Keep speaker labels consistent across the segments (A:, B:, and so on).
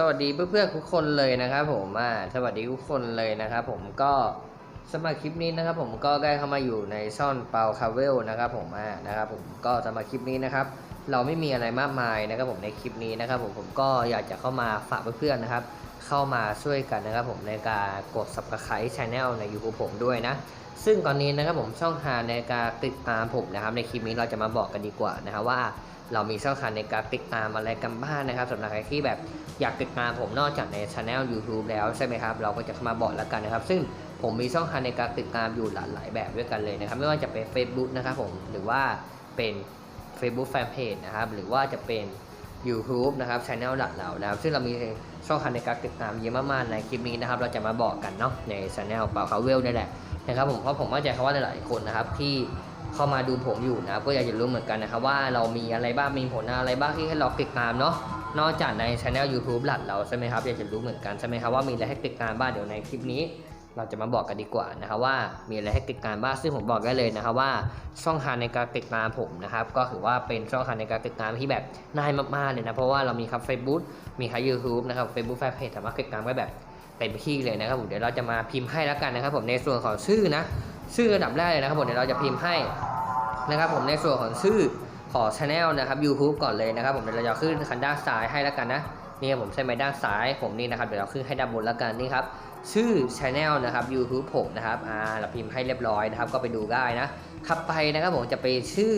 A: สวัสดีเพื่อนๆทุกคนเลยนะครับผมอ่าสวัสดีทุกคนเลยนะครับผมก็สำหรับคลิปนี้นะครับผมก็ได้เข้ามาอยู่ในช่องเปาคาเวลนะครับผมอ่านะครับผมก็สำหรับคลิปนี้นะครับ เราไม่มีอะไรมากมายนะครับผมในคลิปนี้นะครับผมผมก็อยากจะเข้ามาฝากเพื่อนๆนะครับ เข้ามาช่วยกันนะครับผมในการกด subscribe channel ใน YouTube ผมด้วยนะ ซึ่งตอนนี้นะครับผมช่องทางในการติดตามผมนะครับ ในคลิปนี้เราจะมาบอกกันดีกว่านะครับว่า เรามีช่องทางในการติดตามอะไรกันบ้างนะครับสำหรับใครที่แบบอยากติดตามผมนอกจากในช anel YouTube แล้วใช่ไหมครับ เราก็จะเข้ามาบอกแล้วกันนะครับ ซึ่งผมมีช่องทางในการติดตามอยู่หลากหลายแบบด้วยกันเลยนะครับ ไม่ว่าจะเป็น Facebook นะครับผมหรือว่าเป็น Facebook Fanpage นะครับ หรือว่าจะเป็น YouTube นะครับช anel หลักเรานะครับ ซึ่งเรามีช่องทางในการติดตามเยอะมากๆในคลิปนี้นะครับ เราจะมาบอกกันเนาะในช anel เปาเขาเวลนี่แหละนะครับผมเพราะผมว่าใจเขาว่าหลายๆคนนะครับที่ เข้ามาดูผมอยู่นะครับก็อยากจะรู้เหมือนกันนะครับว่าเรามีอะไรบ้างมีผลงานอะไรบ้างที่ให้เราติดตามเนาะนอกจากในช anel YouTube หลักเราใช่ไหมครับอยากจะรู้เหมือนกันใช่ไหมครับว่ามีอะไรให้ติดตามบ้างเดี๋ยวในคลิปนี้ เราจะมาบอกกันดีกว่านะครับว่ามีอะไรให้ติดตามบ้างซึ่งผมบอกได้เลยนะครับว่าช่องทางในการติดตามผมนะครับก็ถือว่าเป็นช่องทางในการติดตามที่แบบง่ายมากๆเลยนะเพราะว่าเรามีครับ Facebook มีครับ YouTube นะครับ Facebook Fanpage สามารถติดตามได้แบบเต็มที่เลยนะครับผมเดี๋ยวเราจะมาพิมพ์ให้แล้วกันนะครับผมในส่วนของชื่อนะ ชื่อระดับแรกเลยนะครับผมเดี๋ยวเราจะพิมพ์ให้นะครับผมในส่วนของชื่อของ Channel นะครับ YouTube ก่อนเลยนะครับ ผมเดี๋ยวเราจะขึ้นคันด้านซ้ายให้แล้วกันนะนี่ผมใช้ไม้ด้านซ้ายผมนี่นะครับเดี๋ยวเราขึ้นให้ด้านบนแล้วกันนี่ครับชื่อ Channel นะครับ YouTube ผมนะครับอ่าเราพิมพ์ให้เรียบร้อยนะครับก็ไปดูได้นะขับไปนะครับผมจะไปชื่อ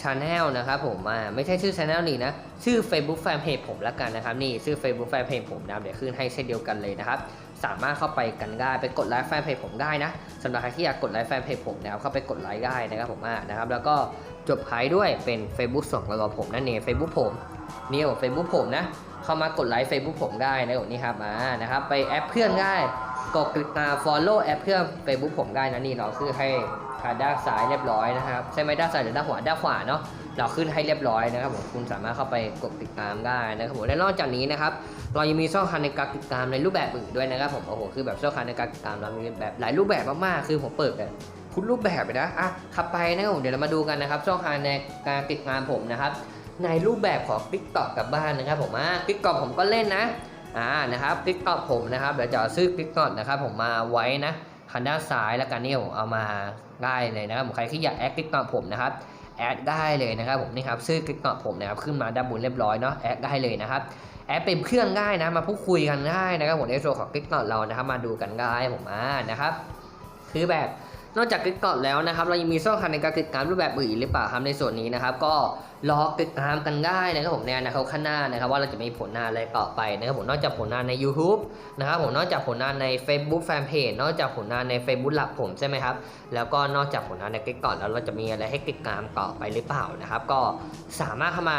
A: Channel นะครับผมอ่าไม่ใช่ชื่อ Channel นี่นะชื่อ Facebook Fanpage ผมแล้วกันนะครับนี่ชื่อ Facebook Fanpage ผมนะเดี๋ยวขึ้นให้เช่นเดียวกันเลยนะครับ สามารถเข้าไปกันได้ไปกดไลค์แฟนเพจผมได้นะสำหรับใครที่อยากกดไลค์แฟนเพจผมนะครับเข้าไปกดไลค์ได้นะครับผมอ่านะครับแล้วก็จบท้ายด้วยเป็น Facebook ส่งกระผมนั่นเอง Facebook ผมนี่ผม Facebook ผมนะเข้ามากดไลค์ Facebook ผมได้นะผมนี่ครับอ่านะครับไปแอปเพื่อนได้กดติดตาม follow แอปเพื่อน Facebook ผมได้นะนี่เราคือให้ทางด้านซ้ายเรียบร้อยนะครับใช่ไหมด้านซ้ายหรือด้านขวาด้านขวาเนาะ เราขึ้นให้เรียบร้อยนะครับผมคุณสามารถเข้าไปกดติดตามได้นะครับผมและนอกจากนี้นะครับเรายังมีช่องทางในการติดตามในรูปแบบอื่นด้วยนะครับผมโอ้โหคือแบบช่องทางในการติดตามเรามีแบบหลายรูปแบบมากๆคือผมเปิดแบบทุกรูปแบบเลยนะอะขับไปนะครับผมเดี๋ยวเรามาดูกันนะครับช่องทางในการติดตามผมนะครับในรูปแบบของ t ิ k t o k กับบ้านนะครับผมอะ t ิ k t o k ผมก็เล่นนะอ่านะครับ t ิ k t o k ผมนะครับเดี๋ยวจะซื้อ t ิ k t o k นะครับผมมาไว้นะคันด้านซ้ายแล้วกันนี่ผมเอามาได้เลยนะครับผมใครที่อยากแอด t ิ k t o k ผมนะครับ แอดได้เลยนะครับผมนี่ครับซื้อ t ิ k t o k ผมนะครับขึ้นมาด้านบนเรียบร้อยเนาะแอดได้เลยนะครับแอดเป็นเพื่อนได้นะมาพูดคุยกันได้นะครับผมในโซนของ t ิ k t o k เรานะครับมาดูกันได้ผมอ่านะครับคือแบบ นอกจาก t ิ k t o k แล้วนะครับเรายังมีช่องทางในการติดตามรูปแบบอื่นหรือเปล่าครับในส่วนนี้นะครับก็รอติดตามกันได้นะครับผมในอนาคตข้างหน้านะครับ ว่าเราจะมีผลงานอะไรต่อไปนะครับผมนอกจากผลงานใน YouTube นะครับผมนอกจากผลงานใน Facebook Fanpage นอกจากผลงานใน Facebook หลักผมใช่ไหมครับแล้วก็นอกจากผลงานใน t ิ k t o k แล้วเราจะมีอะไรให้ติดตามต่อไปหรือเปล่านะครับก็สามารถเข้ามา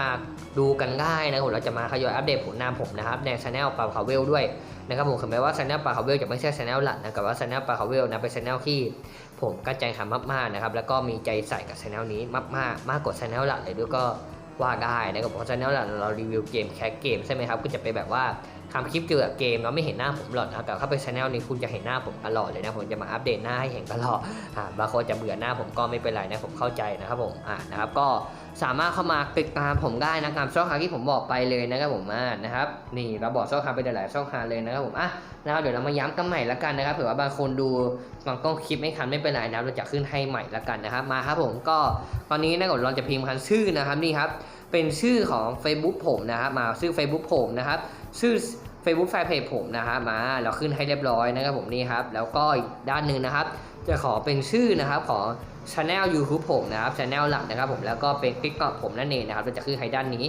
A: ดูกันได้นะครับผมเราจะมาทยอยอัปเดตผลงานผมนะครับในช anel ปาคาเวลด้วยนะครับผมถึงแม้ว่าช anel ปาคาเวลจะไม่ใช่ channel หลักนะแต่ว่า channel ปาคาเวลนะเป็น channel ที่ผมก็ใจหามากๆนะครับ แล้วก็มีใจใส่กับช anel นี้มากๆมากกว่าช anel หลักเลยด้วยก็ว่าได้นะครับผม channel หลักเรารีวิวเกมแคสเกมใช่ไหมครับก็จะไปแบบว่า ทำคลิปเกี่ยวกับเกมเราไม่เห็นหน้าผมหรอกนะแต่ถ้าเป็น channel นี้คุณจะเห็นหน้าผมตลอดเลยนะผมจะมาอัปเดตหน้าให้เห็นตลอดอ่าบางคนจะเบื่อหน้าผมก็ไม่เป็นไรนะผมเข้าใจนะครับผมอ่านะครับก็สามารถเข้ามาติดตามผมได้นะตามช่องทางที่ผมบอกไปเลยนะครับผมอ่านะครับนี่เราบอกช่องทางไปหลายช่องทางเลยนะครับผมอะนะครับเดี๋ยวเรามาย้ำกันใหม่ละกันนะครับเผื่อว่าบางคนดูบางกล้องคลิปไม่ทันไม่เป็นไรนะเราจะขึ้นให้ใหม่ละกันนะครับมาครับผมก็ตอนนี้นะครับเราจะพิมพ์คันชื่อนะครับนี่ครับเป็นชื่อของ Facebook ผมนะครับมาชื่อ Facebook ผมนะครับ ชื่อ Facebook Fanpage ผมนะครับมาเราขึ้นให้เรียบร้อยนะครับผมนี่ครับ แล้วก็อีกด้านหนึ่งนะครับ จะขอเป็นชื่อนะครับของ Channel YouTube ผมนะครับ Channel หลักนะครับผมแล้วก็เป็น TikTok ผมนั่นเองนะครับเราจะขึ้นให้ด้านนี้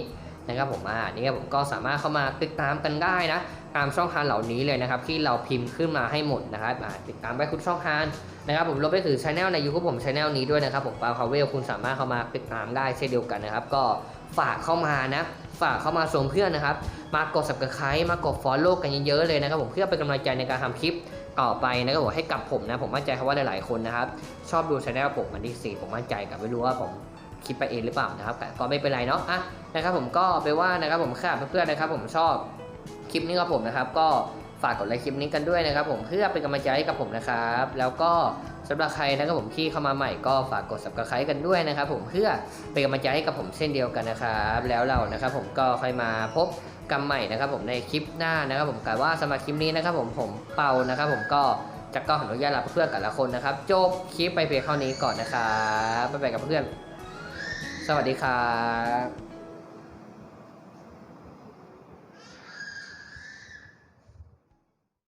A: นะครับผมอ่านี่ครับผมก็สามารถเข้ามาติดตามกันได้นะตามช่องทางเหล่านี้เลยนะครับที่เราพิมพ์ขึ้นมาให้หมดนะครับอ่าติดตามไปทุกช่องทางนะครับผมรวมไปถึง Channel ใน YouTube ผม Channel นี้ด้วยนะครับผมปาคาเวลคุณสามารถเข้ามาติดตามได้เช่นเดียวกันนะครับ ก็ฝากเข้ามานะ ฝากเข้ามาส่งเพื่อนนะครับ มากด subscribe มากด follow กันเยอะๆเลยนะครับผมเพื่อเป็นกำลังใจในการทำคลิปต่อไปนะครับผมให้กับผมนะ ผมมั่นใจครับว่าหลายๆคนนะครับ ชอบดูช anel ผมมันที่สี่ผมมั่นใจกับไม่รู้ว่าผมคิดไปเองหรือเปล่านะครับแต่ก็ไม่เป็นไรเนาะอะนะครับผมก็ไปว่านะครับผมค่ะเพื่อนๆนะครับผมชอบคลิปนี้ครับผมนะครับก็ ฝากกดไลค์คลิปนี้กันด้วยนะครับผมเพื่อเป็นกำลังใจให้กับผมนะครับ แล้วก็สำหรับใครนะครับผมที่เข้ามาใหม่ก็ฝากกด subscribe กันด้วยนะครับผมเพื่อเป็นกำลังใจให้กับผมเช่นเดียวกันนะครับ แล้วเรานะครับผมก็ค่อยมาพบกันใหม่นะครับผมในคลิปหน้านะครับผมกะว่าสำหรับคลิปนี้นะครับผมผมเปานะครับผมก็จะก็ขออนุญาตลาเพื่อนกันละคนนะครับจบคลิปไปเพียงเท่านี้ก่อนนะครับบ๊ายบายกับเพื่อน สวัสดีครับ